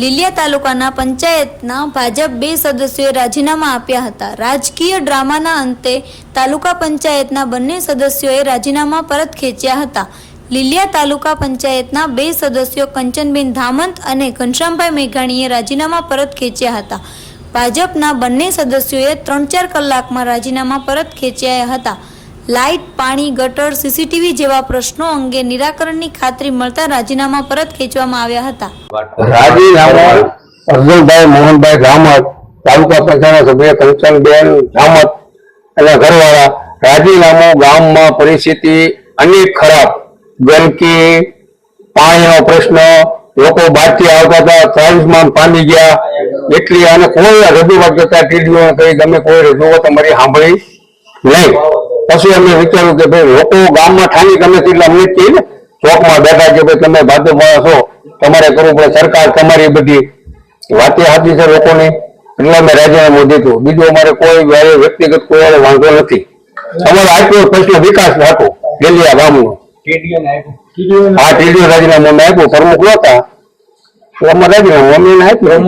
લીલિયા તાલુકાના પંચાયતના ભાજપ બે સદસ્યોએ રાજીનામા આપ્યા હતા. રાજકીય ડ્રામાના અંતે તાલુકા પંચાયતના બંને સદસ્યોએ રાજીનામા પરત ખેંચ્યા હતા. લીલિયા તાલુકા પંચાયતના બે સદસ્યો કંચનબેન ધામંત અને ઘનશ્યામભાઈ મેઘાણીએ રાજીનામા પરત ખેંચ્યા હતા. ભાજપના બંને સદસ્યોએ ત્રણ ચાર કલાકમાં રાજીનામા પરત ખેંચ્યા હતા. લાઇટ, પાણી, ગટર, સીસીટીવી જેવા પ્રશ્નો અંગે નિરાકરણની ખાતરી મળતા રાજીનામા પરત ખેંચવામાં આવ્યા હતા. રાજીનામા અર્જુનભાઈ, મોહનભાઈ રામત તાલુકા પંચાયતના સભ્ય કંચનબેન રામત અને ઘરવાળા. રાજીનામું ગામમાં પરિસ્થિતિ અનેક ખરાબ. ગંદકી, પાણીનો પ્રશ્ન, લોકો બહારથી આવતા હતા, ટ્રાન્સમાં પામી ગયા. એટલી અને કોઈ રજૂઆત કરતા ટીડીઓ કરી ગમે કોઈ રજૂઆત અમારી સાંભળી નહીં. પછી અમે વિચાર્યું કે ભાઈ લોકો ગામમાં ઠાની ગમે કેટલા મિનિટ કહે ને ચોકમાં બેઠા કે ભાઈ તમે ભાજપમાં છો તમારે કરવું પડે સરકાર તમારી બધી વાતે હાથી છે લોકોની. એટલે અમે રાજીનામું દીધું. બીજું અમારે કોઈ વ્યક્તિગત કોઈ વાંધો નથી. અમારો આટલો પ્રશ્ન વિકાસ હતો ગેલિયા ગામનો. હા ટીડીઓ રાજીનામું અમે આપ્યું. પ્રમુખ નહોતા. અમારે રાજીનામું અમે આપ્યું.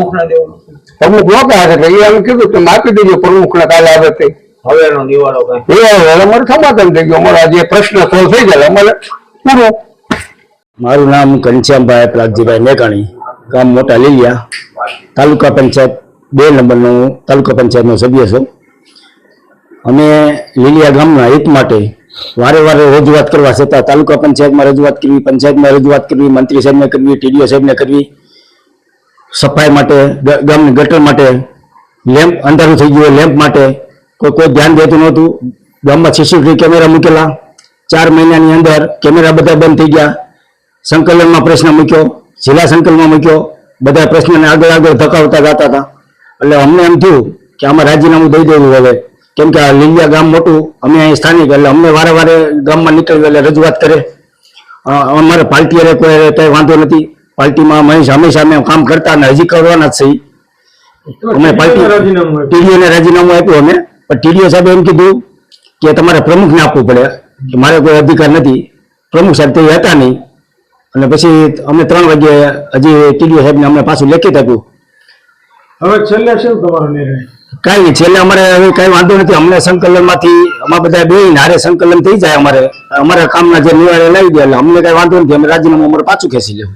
પ્રમુખ નહોતા એટલે એ અમે કીધું તમે આપી દેજો પ્રમુખને કાલે આવે તે. હવેનો નિવાડો કઈ. એ હવે અમારે સમાધાન થઈ ગયું. અમારા જે પ્રશ્ન સોલ્વ થઈ જાય અમારે પૂરું. મારું નામ ઘનશ્યામભાઈ પ્રાગજીભાઈ મેઘાણી. ગામ મોટા લીલિયા. તાલુકા પંચાયત બે નંબરનો તાલુકા પંચાયતનો સભ્ય છું. અમે લીલિયા ગામના હિત માટે વારે વારે રજૂઆત કરવા છતાં તાલુકા પંચાયતમાં રજૂઆત કરવી પંચાયતમાં રજૂઆત કરવી મંત્રી સાહેબને કરવી ટીડીઓ સાહેબને કરવી. સફાઈ માટે ગામની ગટર માટે લેમ્પ અંધારું થઈ ગયું લેમ્પ માટે કોઈ કોઈ ધ્યાન દેતું નહોતું. ગામમાં સીસીટીવી કેમેરા મૂકેલા. ચાર મહિનાની અંદર કેમેરા બધા બંધ થઈ ગયા. સંકલનમાં પ્રશ્ન મૂક્યો. જિલ્લા સંકલનમાં મૂક્યો. બધા પ્રશ્નને આગળ આગળ ધકાવતા જતા હતા. એટલે અમને એમ થયું કે આમાં રાજીનામું દઈ દેવું હવે. કેમ કે આ લીલિયા ગામ મોટું અમે અહીં સ્થાનિક એટલે અમને વારે વારે ગામમાં નીકળવી એટલે રજૂઆત કરે. અમારે પાર્ટી અરે કોઈ કઈ કંઈ વાંધો નથી. પાર્ટીમાં મહેશ હંમેશા અમે કામ કરતા અને હજી કરવાના જ સહી અમે પાર્ટી ટીવીને રાજીનામું આપ્યું અમે. પણ ટીડીઓ સાહેબ એમ કીધું કે તમારે પ્રમુખને આપવું પડે. કે મારે કોઈ અધિકાર નથી. પ્રમુખ સાહેબ તે હતા નહીં. અને પછી અમે ત્રણ વાગે હજી ટીડીઓ સાહેબને અમને પાછું લેખિત આપ્યું. હવે છેલ્લે શું તમારો નિર્ણય? કાંઈ નહીં છેલ્લે અમારે હવે કાંઈ વાંધો નથી. અમને સંકલનમાંથી અમારા બધા બે હારે સંકલન થઈ જાય અમારે. અમારા કામના જે નિવારે લાવી દે એટલે અમને કાંઈ વાંધો નથી. અમે રાજીનામું અમારે પાછું ખેંચી લેવું.